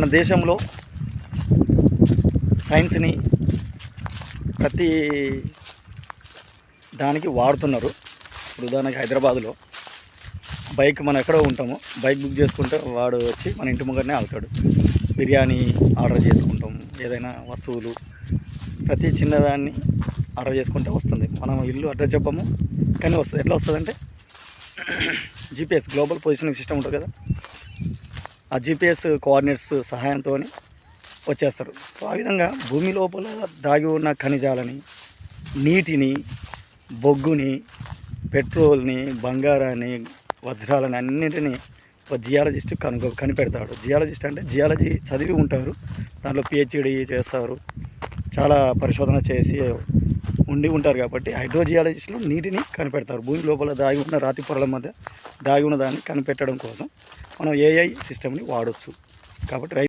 మన దేశంలో సైన్స్ని ప్రతి దానికి వాడుతున్నారు. ఇప్పుడు ఉదాహరణకి హైదరాబాద్లో బైక్ మనం ఎక్కడో ఉంటాము బైక్ బుక్ చేసుకుంటే వాడు వచ్చి మన ఇంటి ముంగరనే ఆగుతాడు. బిర్యానీ ఆర్డర్ చేసుకుంటాం ఏదైనా వస్తువులు ప్రతి చిన్నదాన్ని ఆర్డర్ చేసుకుంటే వస్తుంది. మనం ఇల్లు అడ్రస్ చెప్పము కానీ వస్తుంది. ఎట్లా వస్తుందంటే జీపీఎస్ గ్లోబల్ పొజిషనింగ్ సిస్టమ్ ఉంటుంది కదా. ఆ జీపీఎస్ కోఆర్డినేట్స్ సహాయంతో వచ్చేస్తారు. ఆ విధంగా భూమి లోపల దాగి ఉన్న ఖనిజాలని నీటిని బొగ్గుని పెట్రోల్ని బంగారాన్ని వజ్రాలని అన్నింటినీ ఒక జియాలజిస్ట్ కనుగొ కనిపెడతాడు. జియాలజిస్ట్ అంటే జియాలజీ చదివి ఉంటారు. దాంట్లో పిహెచ్డి చేస్తారు. చాలా పరిశోధన చేసి ఉండి ఉంటారు కాబట్టి హైడ్రోజియాలజిస్టులు నీటిని కనిపెడతారు. భూమి లోపల దాగి ఉన్న రాతి పొరల మధ్య దాగి ఉన్న దాన్ని కనిపెట్టడం కోసం మనం ఏఐ సిస్టమ్ని వాడచ్చు. కాబట్టి రైతు